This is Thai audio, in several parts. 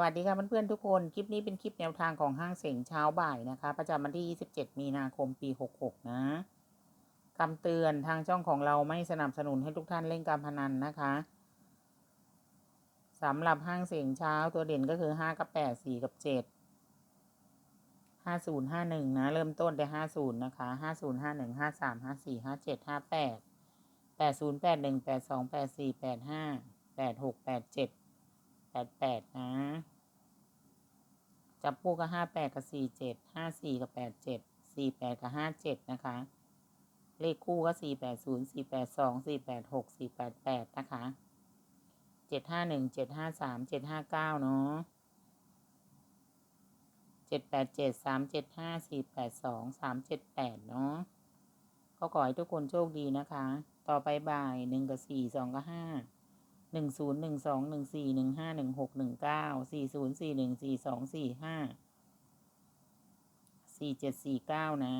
วัสดีค่ะเพื่อนๆทุกคน คลิปนี้เป็นคลิปแนวทางของห้างเสงเช้าบ่ายนะคะ ประจำวันที่ 27 มีนาคมปี 66 นะคำเตือนทางช่องของเราไม่สนับสนุนให้ทุกท่านเล่นการพนันนะคะสำหรับห้างเสงเช้าตัวเด่นก็คือ 5 กับ 8 4 กับ 7 50 51 นะ เริ่มต้นได้50 นะคะ 50 51 53 54 57 58 80 81 82 84 85 86 87แปดแปดนะ จับคู่ก็ห้าแปดกับสี่เจ็ดห้าสี่กับแปดเจ็ดสี่แปดกับห้าเจ็ดนะคะ เลขคู่ก็สี่แปดศูนย์สี่แปดสองสี่แปดหกสี่แปดแปดนะคะเจ็ดห้าหนึ่งเจ็ดห้าสามเจ็ดห้าเก้าเนาะเจ็ดแปดเจ็ดสามเจ็ดห้าสี่แปดสองสามเจ็ดแปดเนาะก็ขอให้ทุกคนโชคดีนะคะ ต่อไปบ่ายหนึ่งกับสี่สองกับห้า หนึ่งศูนย์หนึ่งสองหนึ่งสี่หนึ่งห้าหนึ่งหกหนึ่งเก้าสี่ศูนย์สี่หนึ่งสี่สองสี่ห้าสี่เจ็ดสี่เก้านะ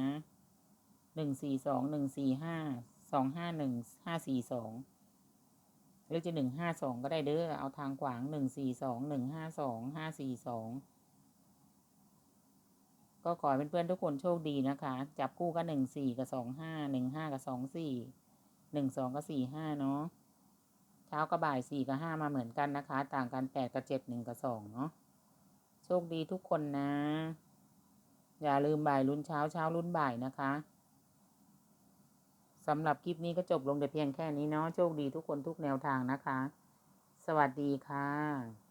หนึ่งสี่สองหนึ่งสี่ห้าสองห้าหนึ่งห้าสี่สองหรือจะหนึ่งห้าสองก็ได้เด้อเอาทางขวางหนึ่งสี่สองหนึ่งห้าสองห้าสี่สองก็ขอให้เพื่อนๆทุกคนโชคดีนะคะ จับคู่ก็หนึ่งสี่กับสองห้าหนึ่งห้ากับสองสี่หนึ่งสองกับสี่ห้าเนาะ ช้ากับบ่ายสี่กับห้ามาเหมือนกันนะคะ ต่างกันแปดกับเจ็ดหนึ่งกับสองเนาะโชคดีทุกคนนะ อย่าลืมบ่ายลุ้นเช้าเช้าลุ้นบ่ายนะคะสำหรับคลิปนี้ก็จบลงแต่เพียงแค่นี้เนาะโชคดีทุกคนทุกแนวทางนะคะ สวัสดีค่ะ